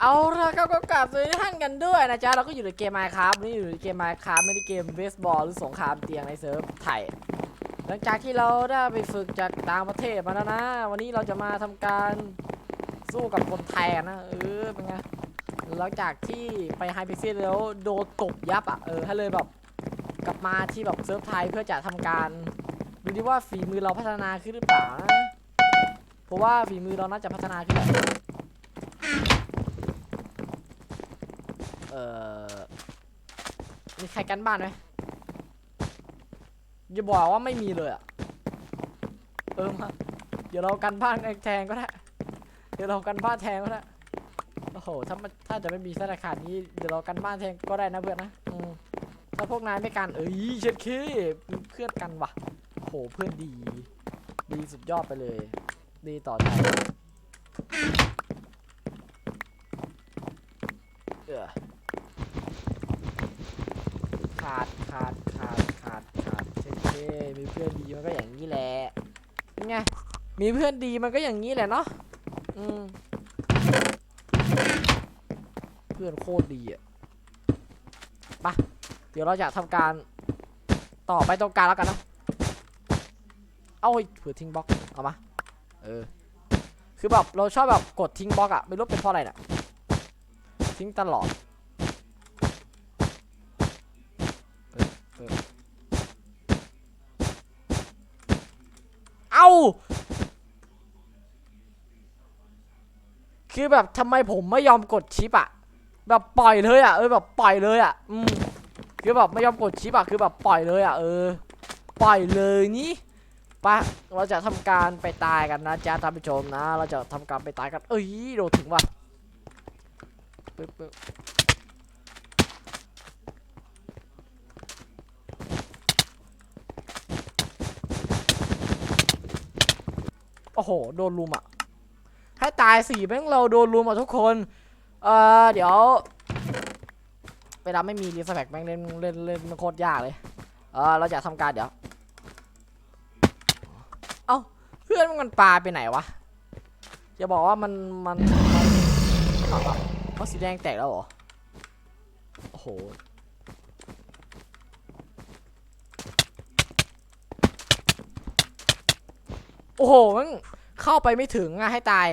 เอาละครับก็กลับสวัสดีท่านกันด้วยนะจ๊ะเราก็อยู่ในเกม Minecraft นี่อยู่ในเกม Minecraft ไม่ได้เกมเบสบอลหรือสงครามเตียงในเซิร์ฟไทยหลังจากที่เราได้ไปฝึกจากต่างประเทศมาแล้วนะ วันนี้เราจะมาทำการสู้กับคนไทยนะเออเป็นไงหลังจากที่ไปไฮพิเซีแล้วโดนตบยับอะเออให้เลยแบบกลับมาที่แบบเซิร์ฟไทยเพื่อจะทำการดูดิว่าฝีมือเราพัฒนาขึ้นหรือเปล่านะเพราะว่าฝีมือเราน่าจะพัฒนาขึ้นแหละ เอ่อมีใครกันบ้านไหมอย่าบอกว่าไม่มีเลยอะ เออมาเดี๋ยวเรากันบ้านแทนก็ได้ เดี๋ยวเรากันบ้านแทนก็ได้ โอ้โห ถ้ามันถ้าจะไม่มีสถานการณ์นี้ เดี๋ยวเรากันบ้านแทนก็ได้นะเพื่อนนะอืมถ้าพวกนายไม่กันเอ้ยเช็ดเคเพื่อนกันว่ะโหเพื่อนดี ดีสุดยอดไปเลย ดีต่อใจเออ ขาดขาดขาดขาดขาดเช่เช่มีเพื่อนดีมันก็อย่างนี้แหละเป็นไง มีเพื่อนดีมันก็อย่างนี้แหละเนาะอืมเพื่อนโคตรดีอะไปะเดี๋ยวเราจะทำการต่อไปตรงกลางแล้วกันนะเอาเผื่อทิ้งบล็อกเอามาเออคือแบบเราชอบแบบกดทิ้งบล็อกอะไม่รู้เป็นเพราะอะไรน่ะทิ้งตลอด คือแบบทำไมผมไม่ยอมกดชิปอะแบบปล่อยเลยอะเออแบบปล่อยเลยอะอืมคือแบบไม่ยอมกดชิปอะคือแบบปล่อยเลยอะเออ ปล่อยเลยนี่ปะเราจะทำการไปตายกันนะจ๊ะท่านผู้ชมนะ เราจะทำการไปตายกัน เอ้ยโดดถึงว่ะปึ๊บปึ๊บโอ้โห โดนลุมอะ ให้ตายสี่แม่งเราโดนลุมอะทุกคน เอ่อเดี๋ยว เวลาไม่มีรีสแปกแม่งเล่นเล่นเล่นโคตรยากเลย เออเราจะทำการเดี๋ยว เอ้าเพื่อนมันปลาไปไหนวะอย่าบอกว่ามันมันเอาเอาเอาสีแดงแตกแล้วเหรอ โอ้โหโอ้โหมันเข้าไปไม่ถึงอะให้ตาย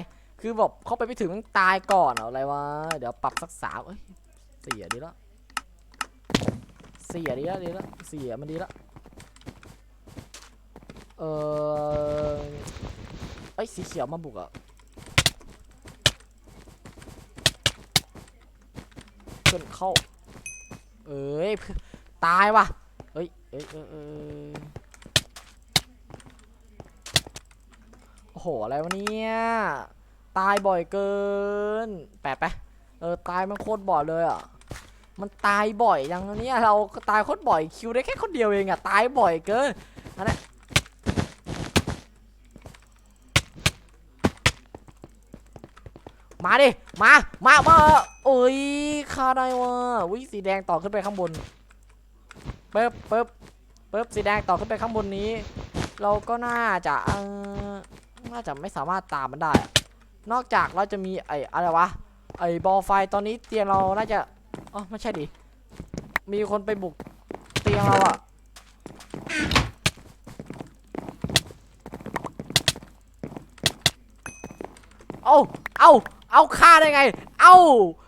คือแบบเข้าไปไม่ถึงตายก่อนเหรออะไรวะ เดี๋ยวปรับสักสามเอ้ยเสียดีแล้วเสียดีแล้วดีแล้วเสียมันดีแล้วเออไอ้สีเขียวมาบุกอะเพื่อนเข้า เอ้ยตายว่ะเฮ้ยเอ้ยเอยเอยโอ้โหอะไรวะเนี่ย ตายบ่อยเกิน แปะไปะเออตายมันโคตรบ่อยเลยอะ มันตายบ่อยอย่างนี้เราตายโคตรบ่อยคิวได้แค่คนเดียวเองอะตายบ่อยเกินอันนั้นมาดิ มา มา มาโอ้ยฆ่าได้วะวิสีแดงต่อขึ้นไปข้างบนปึ๊บปึ๊บปึ๊บสีแดงต่อขึ้นไปข้างบนนี้ เราก็น่าจะเออน่าจะไม่สามารถตามมันได้ นอกจากเราจะมีไอ้อะไรวะ ไอ้บอลไฟตอนนี้เตียงเราน่าจะอ๋อไม่ใช่ดิ มีคนไปบุกเตียงเราอะเอาเอาเอาฆ่าได้ไง เอา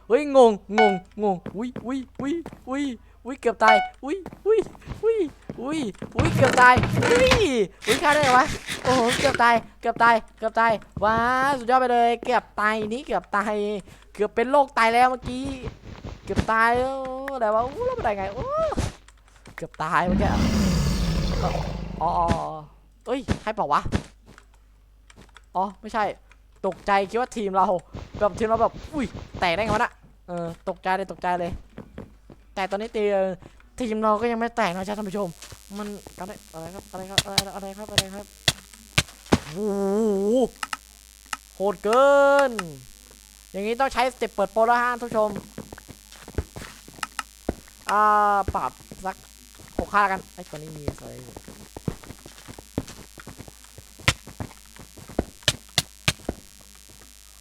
เฮ้ยงงงงงงอุ้ยอุ้ยอุ้ยอุ้ยอุ้ยเกือบตายอุ้ยอุ้ยอุ้ย อุ้ยอุ้ยเกือบตายอุ้ยอุ้ยฆ่าได้ไงวะโอ้โหเกือบตายเกือบตายเกือบตายว้าสุดยอดไปเลย เกือบตายนี่เกือบตายเกือบเป็นโรคตายแล้วเมื่อกี้เกือบตายโอ้อะไรวะอู้แล้วมันได้ไงโอ้เกือบตายเมื่อกี้อ๋อเอ้ยให้เปล่าวะอ๋อไม่ใช่ ตกใจคิดว่าทีมเราแบบทีมเราแบบอุ้ยแตกได้ไงวะน่ะเออตกใจเลยตกใจเลย แต่ตอนนี้ตี ทีมเราก็ยังไม่แตกนะจ๊ะท่านผู้ชม มันอะไรอะไรครับอะไรครับอะไรอะไรครับอะไรครับโอ้โหโหดเกิน อย่างนี้ต้องใช้สเต็ปเปิดโปรแล้วฮะท่านผู้ชมอ่าปรับสักหกค่ากันไอ้ตัวนี้มีอะไร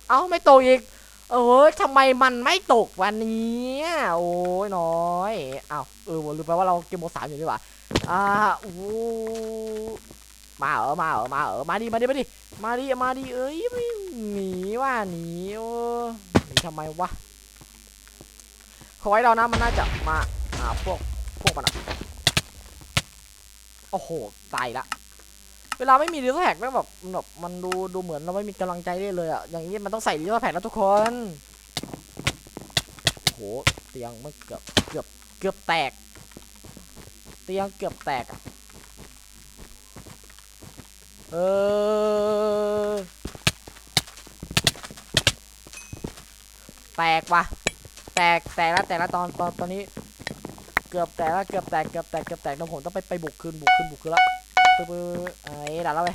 เอ้าไม่โตอีก เออทำไมมันไม่ตกวันนี้โอ้ยน้อยอ้าวเออลืมไปว่าเราเกมโมสามอยู่นี่หว่าอ่าโอ้มาเหรอมาเหรอมาเหรอมาดิมาดิมาดิมาดิมาดิเอ้ยหนีว่าหนีโอ้หนีทำไมวะขอให้เรานะมันน่าจะมาอ่าพวกพวกมันอะโอ้โหตายละ เวลาไม่มีรีโซแพ็กแม่งแบบมันแบบมันดูดูเหมือนเราไม่มีกำลังใจได้เลยอะ อย่างนี้มันต้องใส่รีโซแพ็กแล้วทุกคน โอ้โห เตียงมันเกือบเกือบเกือบแตก เตียงเกือบแตกอะ เออ แตกว่ะ แตกแตกแล้วแตกแล้วตอนตอนตอนนี้ เกือบแตกแล้วเกือบแตกเกือบแตกเกือบแตกแล้วผมต้องไปไปบุกคืนบุกคืนบุกคืนแล้ว ปึ๊บปึ๊บไอ้ดันแล้วไป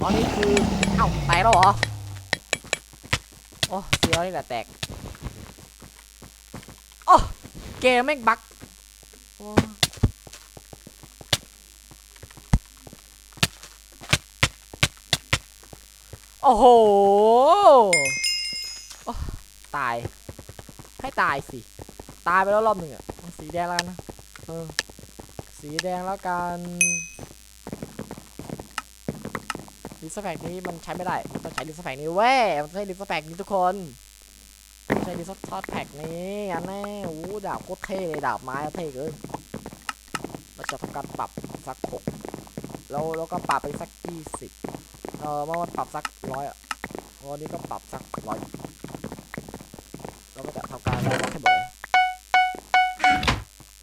ตอนนี้คือเอ้าแตกแล้วเหรอ โอ้เสียวนี่แหละแตก โอ้เกมแม่งบั๊กโอ้โห ตาย ให้ตายสิ ตายไปแล้วรอบหนึ่งอะสีแดงแล้วกันนะ เออ สีแดงแล้วกันลิสแฟกนี้มันใช้ไม่ได้มันต้องใช้ลิสแฟกนี้เว้ยมันใช้ลิสแฟกนี้ทุกคนใช้ลิสทอดแพ็กนี้อันแน่โอ้ดาบโคตรเท่เลยดาบไม้อะเท่เกินเราจะทำการปรับสักหกแล้วแล้วก็ปรับไปสักยี่สิบเออเมื่อวันปรับสักร้อยอะวันนี้ก็ปรับสักร้อยเราก็จะทำการได้ให้หมดเลย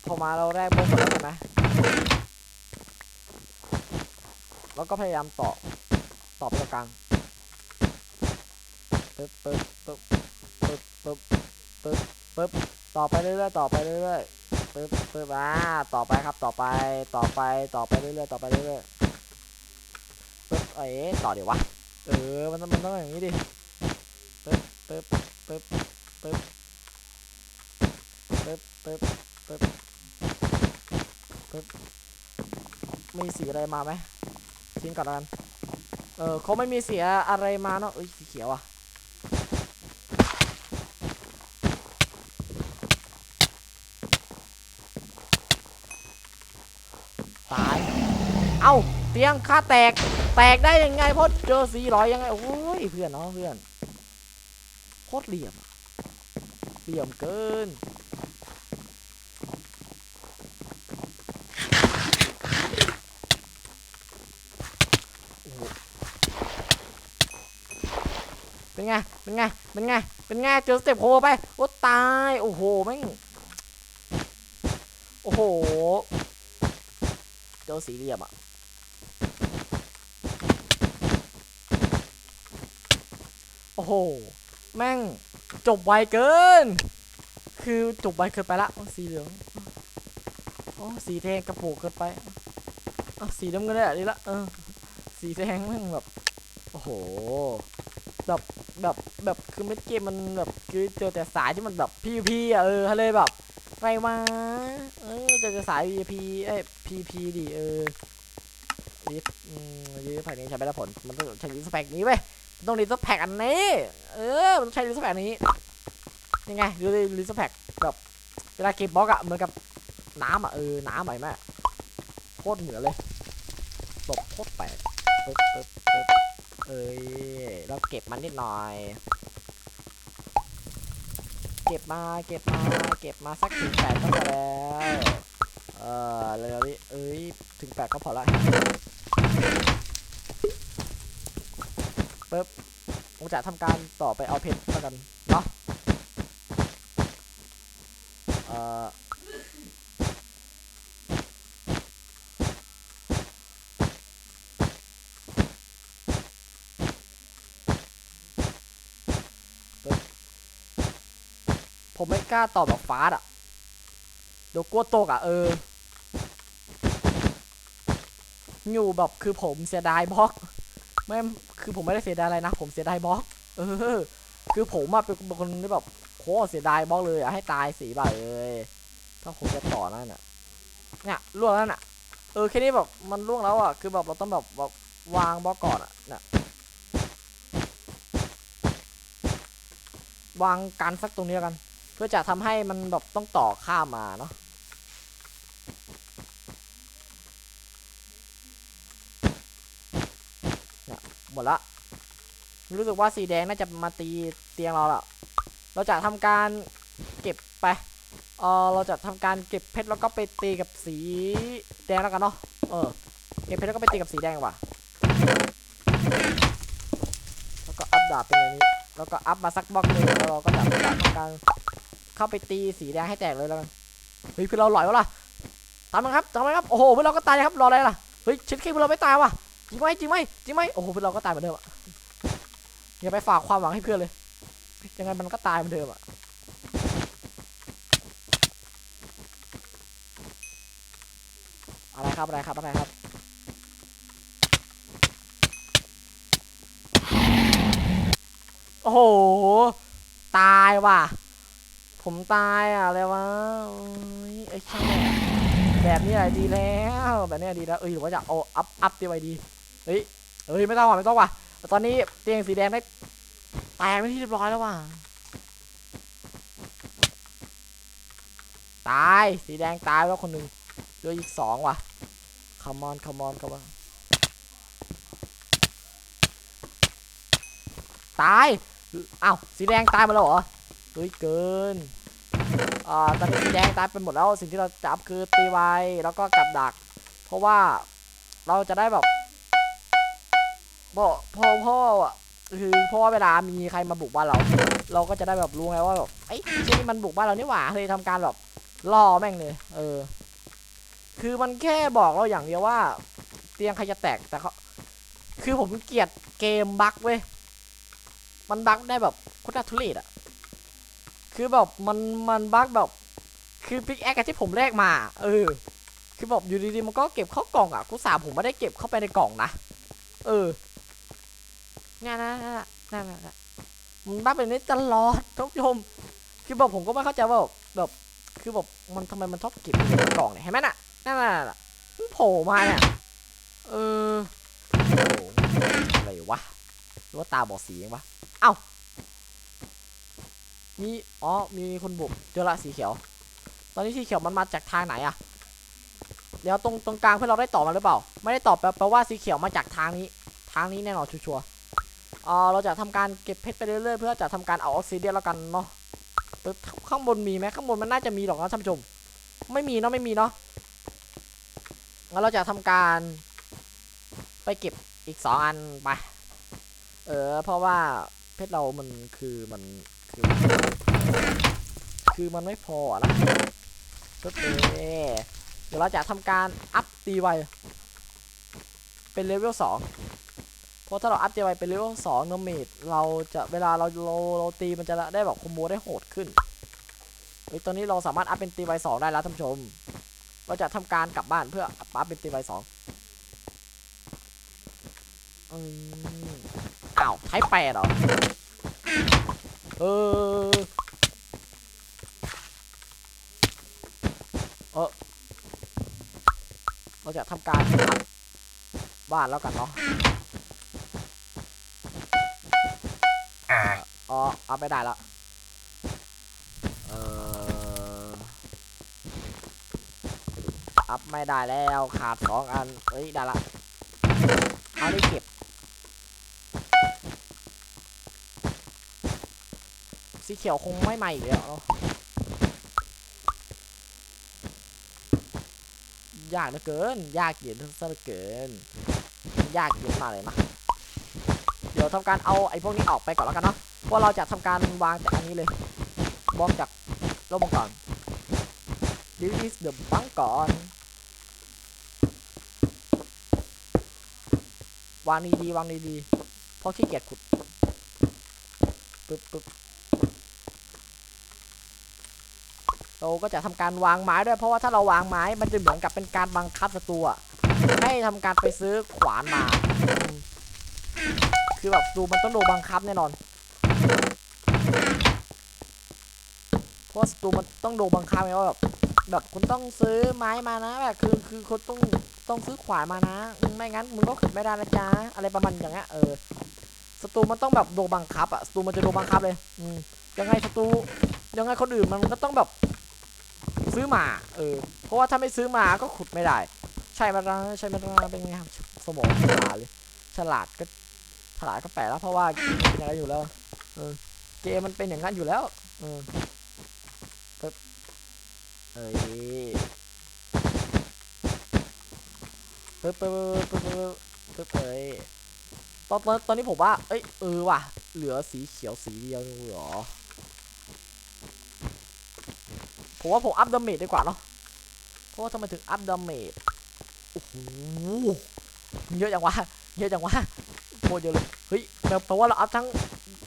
พอมาเราแรกโบกหมดใช่ไหม แล้วก็พยายามต่อต่อไปตรงกลางปึ๊บปึ๊บปึ๊บปึ๊บปึ๊บปึ๊บปึ๊บต่อไปเรื่อยๆต่อไปเรื่อยๆปึ๊บปึ๊บอ่าต่อไปครับต่อไปต่อไปต่อไปเรื่อยๆต่อไปเรื่อยๆปึ๊บเอ๋ต่อเดี๋ยววะเออมันต้องมันต้องอย่างนี้ดิปึ๊บปึ๊บปึ๊บปึ๊บปึ๊บปึ๊บปึ๊บปึ๊บมีสีอะไรมาไหม ทิ้งก่อนแล้วกัน เออเขาไม่มีเสียอะไรมาเนาะเอ้ยสีเขียวอะตาย เอ้า เตียงค่าแตก แตกได้ยังไงเพราะเจอสีร้อยยังไง โอ้ย เพื่อนเนาะเพื่อนโคตรเหลี่ยม เหลี่ยมเกิน เป็นไง เป็นไง เป็นไง เป็นไง เจอสเต็ปโฮไปโอ้ตาย โอ้โหแม่ง โอ้โห เจอสีเหลี่ยมอะโอ้โห แม่งจบไวเกิน คือจบไวเกินไปละโอ้สีเหลือง โอ้สีแดงกระโปงเกินไปอสีน้ำเงินได้อะดีละ เออ สีแดงแม่งแบบ โอ้โห แบบ แบบแบบคือเม็ดเกมมันแบบคือเจอแต่สายที่มันแบบพีพีอะเออเลยแบบไรวะเออเจอแต่สาย PVP เอ้ย PP ดิเออลิฟอืมลิฟแพ็กนี้ใช้ไม่ได้ผลมันต้องใช้ลิฟแพ็กนี้เว้ยต้องลิฟแพ็กอันนี้ เออมันต้องใช้ลิฟแพ็กนี้ยังไงดูดิลิฟแพ็กแบบเวลาเก็บบล็อกอะเหมือนกับน้ำอะเออน้ำไหมแม่โคตรเหมือเลยแบบโคตรแปลกปึ๊บปึ๊บปึ๊บ เอ้ย เราเก็บมันนิดหน่อย เก็บมา เก็บมา เก็บมาสักถึงแปดก็พอแล้ว เออเร็วๆนี้เอ้ย ถึงแปดก็พอละปึ๊บผมจะทำการต่อไปเอาเพชรแล้วกัน เนาะ เออ ผมไม่กล้าต่อแบบฟาสอะเดี๋ยวกลัวตกอะเออ อยู่แบบคือผมเสียดายบล็อก ไม่คือผมไม่ได้เสียดายอะไรนะ ผมเสียดายบล็อก เออ คือผมอะเป็นคนที่แบบโคตรเสียดายบล็อกเลยอะให้ตายสีบาทเลยถ้าผมจะต่อนั่นน่ะเนี่ยล่วงแล้วน่ะ เออแค่นี้แบบมันล่วงแล้วอะคือแบบเราต้องแบบแบบวางบล็อกก่อนอะเนี่ยวางกันสักตรงนี้กัน เพื่อจะทำให้มันแบบต้องต่อข้ามมาเนาะเนี่ยหมดละรู้สึกว่าสีแดงน่าจะมาตีเตียงเราละเราจะทำการเก็บไปเออเราจะทำการเก็บเพชรแล้วก็ไปตีกับสีแดงแล้วกันเนาะเออเก็บเพชรแล้วก็ไปตีกับสีแดงว่าแล้วก็อัพดาบเป็นอย่างนี้แล้วก็อัพมาสักบล็อกหนึงแล้วเราก็จะทำการ เข้าไปตีสีแดงให้แตกเลยแล้วกันเฮ้ยเพื่อนเราหลอยวะล่ะตามมันครับตามมันครับโอ้โหเพื่อนเราก็ตายครับรออะไรล่ะเฮ้ยชิดขี้เพื่อนเราไม่ตายว่ะจริงไหมจริงไหมจริงไหมโอ้โหเพื่อนเราก็ตายเหมือนเดิมอะอย่าไปฝากความหวังให้เพื่อนเลยยังไงมันก็ตายเหมือนเดิมอะอะไรครับอะไรครับอะไรครับโอ้โห ตายว่ะ ผมตายอะอะไรวะไอ้ช่างแบบนี้แหละดีแล้วแบบนี้ดีแล้วเอ้ยหรือว่าจะเอาอัพอัพตีไว้ดีเฮ้ยเฮ้ยไม่ต้องว่ะไม่ต้องว่ะตอนนี้เตียงสีแดงได้แตกไปนที่เรียบร้อยแล้วว่ะตายสีแดงตายแล้วคนหนึ่งเหลืออีกสองว่ะ come on come on come on ตายอ้าวสีแดงตายหมดแล้วเหรอเฮ้ยเกิน อ่าตอนนี้แดงตายไปหมดแล้วสิ่งที่เราจับคือตีไวแล้วก็กับดัก เพราะว่าเราจะได้แบบพราะเพราะเพราะว่าคือเพราะว่าเวลามีใครมาบุกบ้านเรา เราก็จะได้แบบรู้ไงว่าแบบไอ้ที่นี่มันบุกบ้านเรานี่หว่าเลยทำการแบบล่อแม่งเลย เออ คือมันแค่บอกเราอย่างเดียวว่า เตียงใครจะแตกแต่เขาคือผมเกลียดเกมบั๊กเว้ยมันบั๊กได้แบบโคตรทุเรศอะ คือแบบมันมันบั๊กแบบคือพิกแอคที่ผมแลกมาเออ คือแบบอยู่ดีๆมันก็เก็บเข้ากล่องอะกูสาผมไม่ได้เก็บเข้าไปในกล่องนะเออเนี่ยนะนั่นน่ะนั่นน่ะนั่นน่ะมันบั๊กแบบนี้ตลอดทุกชมคือแบบผมก็ไม่เข้าใจว่าแบบแบบคือแบบมันทำไมมันชอบเก็บอยู่ในกล่องเนี่ยเห็นไหมน่ะนั่นน่ะนั่นน่ะมันโผล่มาเนี่ยเออโอ้โหอะไรวะหรือว่าตาบอดสีเองวะเอ้า มีอ๋อมีคนบุกเจอละสีเขียว ตอนนี้สีเขียวมันมาจากทางไหนอะเดี๋ยวตรงตรงกลางเพื่อนเราได้ตอบมาหรือเปล่า ไม่ได้ตอบแปลว่าสีเขียวมาจากทางนี้ ทางนี้แน่นอนชัวร์ๆอ่าเราจะทำการเก็บเพชรไปเรื่อยๆเพื่อจะทำการเอาออกซิเดียนแล้วกันเนาะข้างบนมีไหมข้างบนมันน่าจะมีหรอกนะท่านผู้ชม ไม่มีเนาะไม่มีเนาะงั้นเราจะทำการไปเก็บอีกสองอันไป เออเพราะว่าเพชรเรามันคือมัน คือคือมันไม่พออะนะชุดเอเดี๋ยวเราจะทำการอัพตีไวเป็นเลเวลสองเพราะถ้าเราอัพตีไวเป็นเลเวลสองเนเมดเราจะเวลาเราเราเราตีมันจะได้แบบคอมโบได้โหดขึ้นเฮ้ยตอนนี้เราสามารถอัพเป็นตีไวสองได้แล้วท่านผู้ชม เราจะทำการกลับบ้านเพื่ออัพเป็นตีไวสองอ้าวไทยแปดเหรอ เออเออเราจะทำการอัพบ้านแล้วกันเนาะอ๋อเอาไม่ได้แล้วเอออัพไม่ได้แล้วขาดสองอันเอ้ยได้ละเอาได้เก็บ สีเขียวคงไม่ใหม่อีกแล้วเนอะยากเหลือเกิน ยากเย็นซะเหลือเกิน ยากเย็นมาเลยนะเดี๋ยวทำการเอาไอ้พวกนี้ออกไปก่อนแล้วกันเนาะเพราะเราจะทำการวางจากอันนี้เลยบล็อกจากโลกมังกร This is the บังก่อนวางดีๆวางดีๆเพราะขี้เกียจขุดปึ๊บปึ๊บ เราก็จะทำการวางไม้ด้วยเพราะว่าถ้าเราวางไม้มันจะเหมือนกับเป็นการบังคับศัตรูให้ทำการไปซื้อขวานมา คือแบบศัตรูมันต้องโดนบังคับแน่นอนเพราะศัตรูมันต้องโดนบังคับไงว่าแบบแบบคุณต้องซื้อไม้มานะแบบคือคือคุณต้องต้องซื้อขวานมานะไม่งั้นมึงก็ขุดไม่ได้นะจ๊ะอะไรประมาณอย่างเงี้ยเออศัตรูมันต้องแบบโดนบังคับอะศัตรูมันจะโดนบังคับเลย อืมยังไงศัตรูยังไงคนอื่นมันก็ต้องแบบ ซื้อมา เออ เพราะว่าถ้าไม่ซื้อมาก็ขุดไม่ได้ ใช่ไหมล่ะใช่ไหมล่ะเป็นไงครับสมองฉลาดเลย ฉลาดก็ฉลาดก็แปลกแล้วเพราะว่าเกมมันเป็นอย่างนั้นอยู่แล้ว เออ เกมมันเป็นอย่างนั้นอยู่แล้ว เออปึ๊บเอ้ยปึ๊บปึ๊บปึ๊บปึ๊บปึ๊บเอ้ยตอนตอนตอนนี้ผมว่า เอ้ย เออว่ะ เหลือสีเขียวสีเดียวเหรอ ผมว่าผมอัพดาเมจดีกว่าเนาะเพราะว่าทำไมถึงอัพดาเมจโอ้โหเยอะจังวะเยอะจังวะโคตรเยอะเลยเฮ้ยแปลว่าเราอัพทั้ง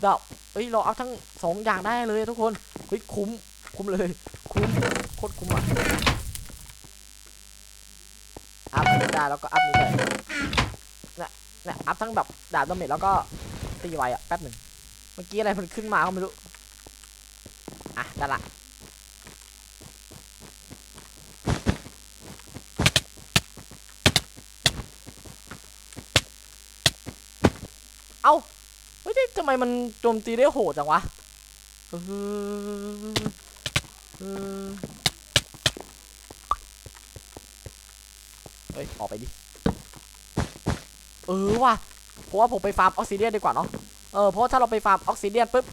ดาวเฮ้ยเราอัพทั้งสองอย่างได้เลยทุกคนเฮ้ยคุ้มคุ้มเลยคุ้มโคตรคุ้มอะอัพได้แล้วก็อัพนี้ได้เนี่ยนี่ยอัพทั้งแบบดาบดาเมจแล้วก็ตีไวอะแป๊บหนึ่งเมื่อกี้อะไรมันขึ้นมาก็ไม่รู้อะได้ละ เอ้าเฮ้ยทำไมมันโจมตีได้โหดจังวะเออเออเฮ้ย ออกไปดิ เออว่ะ เพราะว่าผมไปฟาร์มออกซิเดียนดีกว่าเนาะ เออ เพราะถ้าเราไปฟาร์มออกซิเดียนปุ๊บ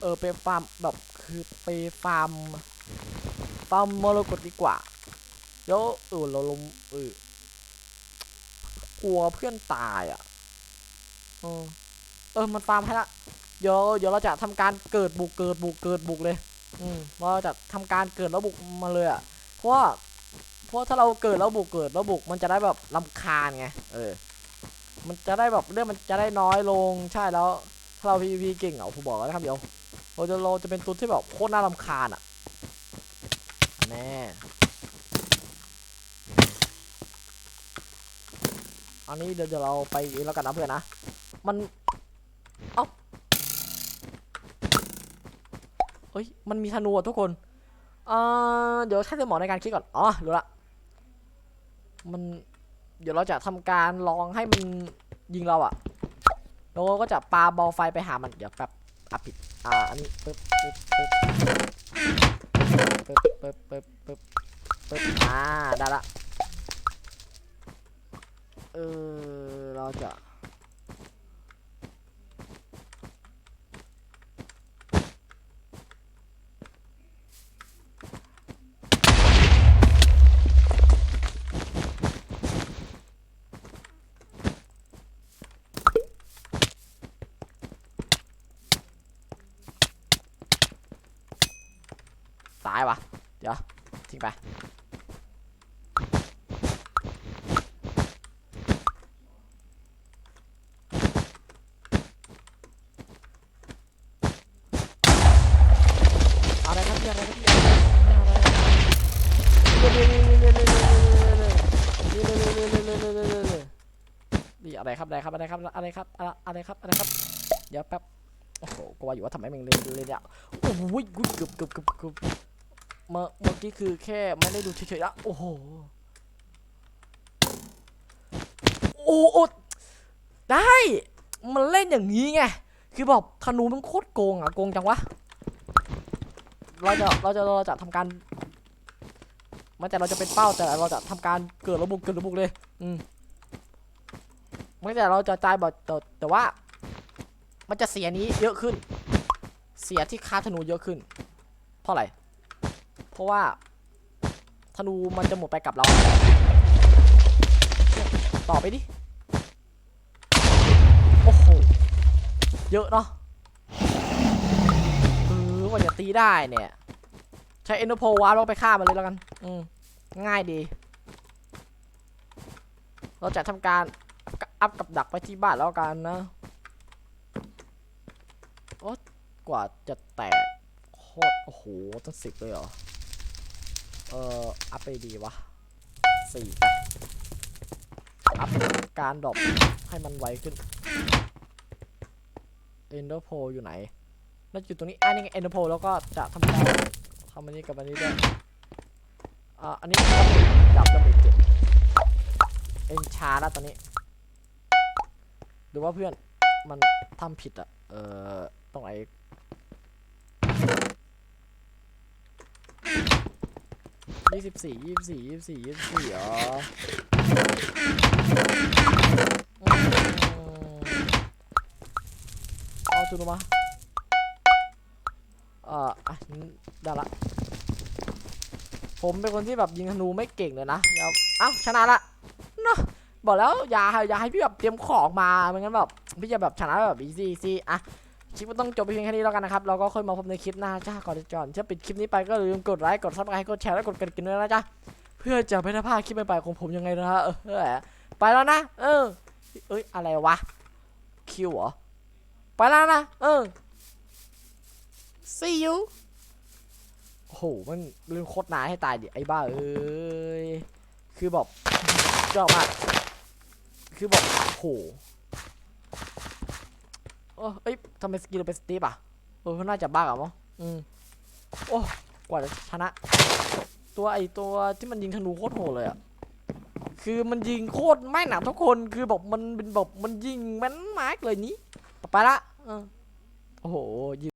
เออ ไปฟาร์มแบบคือไปฟาร์ม ฟาร์มมรกตดีกว่า เดี๋ยวเออเราลงเออกลัวเพื่อนตายอะ เออเออมันฟาร์มให้ละเดี๋ยวเดี๋ยวเราจะทำการเกิดบุกเกิดบุกเกิดบุกเลย อืมเราจะทำการเกิดแล้วบุกมาเลยอะเพราะว่าเพราะถ้าเราเกิดแล้วบุกเกิดแล้วบุกมันจะได้แบบลำคาญไงเออ มันจะได้แบบเรื่องมันจะได้น้อยลงใช่แล้ว ถ้าเรา PVP เก่งอะผมบอกแล้วนะครับเดี๋ยวเราจะเราจะเป็นตัวที่แบบโคตรน่ารำคาญอะแน่อันนี้เดี๋ยวเดี๋ยวเราไปแล้วกันนะเพื่อนนะ มันเอ้าเฮ้ย มันมีธนูอะทุกคนเอ่อเดี๋ยวใช้สมองในการคิดก่อน อ๋อรู้ละ มัน เดี๋ยวเราจะทำการลองให้มันยิงเราอะแล้วเราก็จะปาบอลไฟไปหามัน เดี๋ยวแป๊บอะผิด อ่า อันนี้ปึ๊บปึ๊บปึ๊บปึ๊บปึ๊บปึ๊บปึ๊บปึ๊บอ่า ได้ละ เออ เราจะ ตายวะ เดี๋ยว ทิ้งไปอะไรครับพี่อะไรครับพี่นี่อะไรครับอะไรครับอะไรครับอะไรครับอะไรครับอะไรครับ เดี๋ยวแป๊บ โอ้โหกูว่าอยู่ว่าทำไมมึงเล่นเล่นเนี่ยโอ้โหเกือบเกือบเกือบเกือบ เมื่อเมื่อกี้คือแค่ไม่ได้ดูเฉยๆละโอ้โหโอ้โอได้ มันเล่นอย่างนี้ไง คือแบบธนูมันโคตรโกงอะโกงจังวะ เราจะเราจะเราจะทำการไม่แต่เราจะเป็นเป้าแต่เราจะทำการเกิดระบุกเกิดระบุกเลย อืมไม่แต่เราจะจ่ายแบบแต่แต่ว่า มันจะเสียนี้เยอะขึ้น เสียที่ค่าธนูเยอะขึ้น เพราะอะไร เพราะว่าธนูมันจะหมดไปกับเรา ต่อไปดิ โอ้โห เยอะเนาะเออว่าจะตีได้เนี่ย ใช้เอ็นโดโพวาร์ปไปฆ่ามันเลยแล้วกัน อืม ง่ายดี เราจะทำการอัพกับดักไปที่บ้านแล้วกันนะ โอ๊กว่าจะแตกโคตร โอ้โหตั้งสิบเลยเหรอ เอออัพไปดีวะสี่อัพการดรอปให้มันไวขึ้นเอนเดอร์โพอยู่ไหนน่าจะอยู่ตรงนี้อ่านี่ไงเอนเดอร์โพแล้วก็จะทำการทำอันนี้กับอันนี้ด้วยอ่าอันนี้ดับดาเมจเจ็ดเอ็นชาแล้วตอนนี้หรือว่าเพื่อนมันทำผิดอะเออตรงไหน ยี่สิบสี่ยี่สิบสี่ยี่สิบสี่ยี่สิบสี่อ๋ออืมเอาจุดมาเอ่ออะได้ละ ผมเป็นคนที่แบบยิงธนูไม่เก่งเลยนะเดี๋ยวอ้าชนะละเนาะบอกแล้วอย่าอย่าให้พี่แบบเตรียมของมาไม่งั้นแบบพี่จะแบบชนะแบบอีซี่ซี่อะ ลิปก็ต้องจบไปเพียงแค่นี้แล้วกันนะครับ เราก็ค่อยมาพบในคลิปหน้าจ้าก่อนจะก่อนจะปิดคลิปนี้ไปก็อย่าลืมกดไลค์ กดซับสไครต์กดแชร์ และกดกระดิ่งด้วยนะจ๊ะเพื่อจะไม่ได้พลาดคลิปใหม่ๆของผมยังไงนะฮะ เออ ไปแล้วนะ เออ เอ้ย อะไรวะ คิวเหรอ ไปแล้วนะ เออ see you โอ้โห มันเรื่องโคตรนานให้ตายดิ ไอ้บ้าเอ้ย คือแบบชอบมาก คือแบบโอ้โห โอ้เอ้ยทำไมสกิลเราเป็นสตีฟอะเออน่าจะบ้าอะมั้งอืมโอ้กว่าจะชนะ ตัวไอตัวที่มันยิงธนูโคตรโหดเลยอะคือมันยิงโคตรแม่นอะทุกคนคือแบบมันเป็นแบบมันยิงแม่นมากเลยนี้ไปละเออโอ้โห